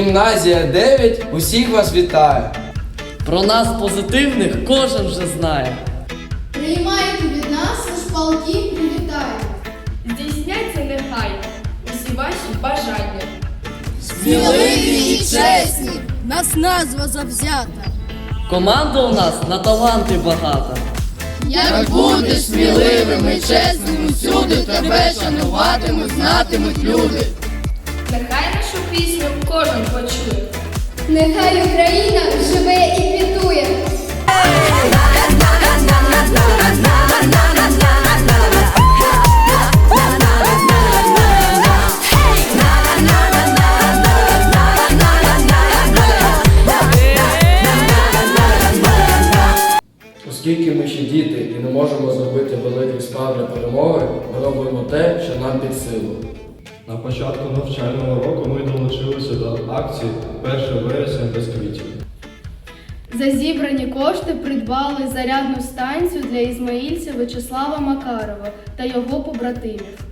Гімназія 9 усіх вас вітає. Про нас позитивних кожен вже знає. Приймайте від нас у шпалки привітання. Здійсняться нехай усі ваші бажання. Сміливі і чесні, нас назва завзята. Команда у нас на таланти багата. Як будеш сміливим і чесним, усюди тебе шануватимуть, знатимуть люди. Нехай нашу пісню кожен почує. Нехай Україна живе і квітує. Оскільки ми ще діти і не можемо зробити великих справ для перемоги, ми робимо те, що нам під силу. На початку навчального року ми долучилися до акції 1 вересня без квітів. За зібрані кошти придбали зарядну станцію для ізмаїльця Вячеслава Макарова та його побратимів.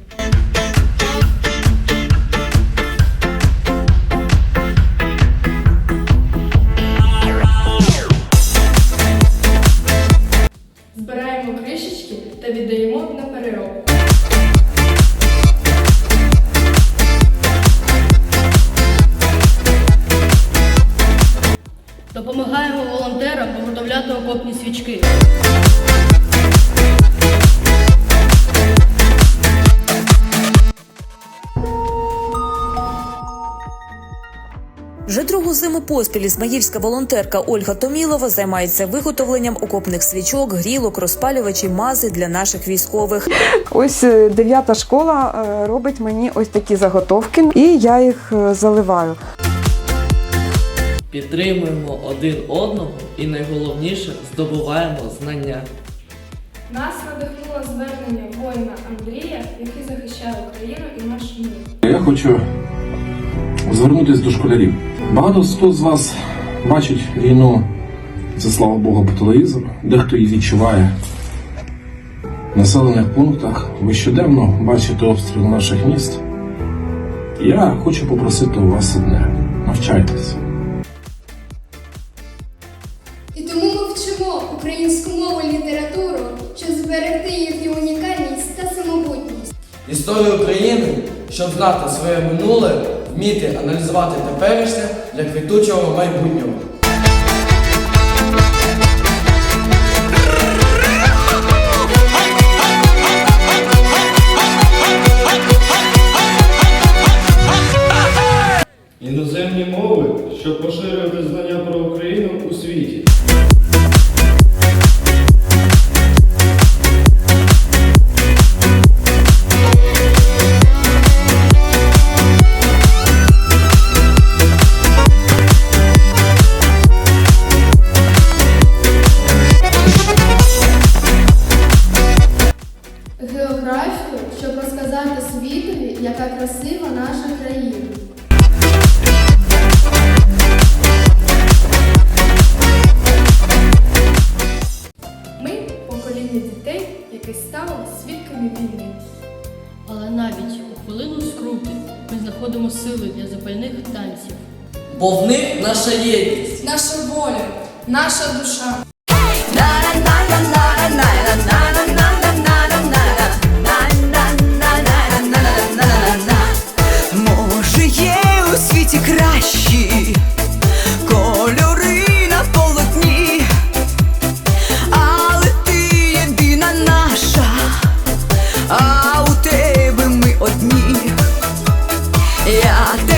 Виготовляти окопні свічки. Вже другу зиму поспіль ізмаїльська волонтерка Ольга Томілова займається виготовленням окопних свічок, грілок, розпалювачів, мази для наших військових. Ось е, дев'ята школа е, робить мені ось такі заготовки, і я їх е, заливаю. Підтримуємо один одного і найголовніше здобуваємо знання. Нас надихнуло звернення воїна Андрія, який захищає Україну і наш мір. Я хочу звернутися до школярів. Багато хто з вас бачить війну, це слава Богу, по телевізору, дехто її відчуває. В населених пунктах ви щоденно бачите обстріл наших міст. Я хочу попросити у вас одне: навчайтеся. Зберегти їхню унікальність та самобутність. Історію України, щоб знати своє минуле, вміти аналізувати теперішнє для квітучого майбутнього. Іноземні мови, щоб поширювати знання про Україну у світі. Яка красива наша країна. Ми покоління дітей, яке стало свідками війни. Але навіть у хвилину скрути ми знаходимо сили для запальних танців. Бо в них наша єдність. Наша воля, наша душа. Я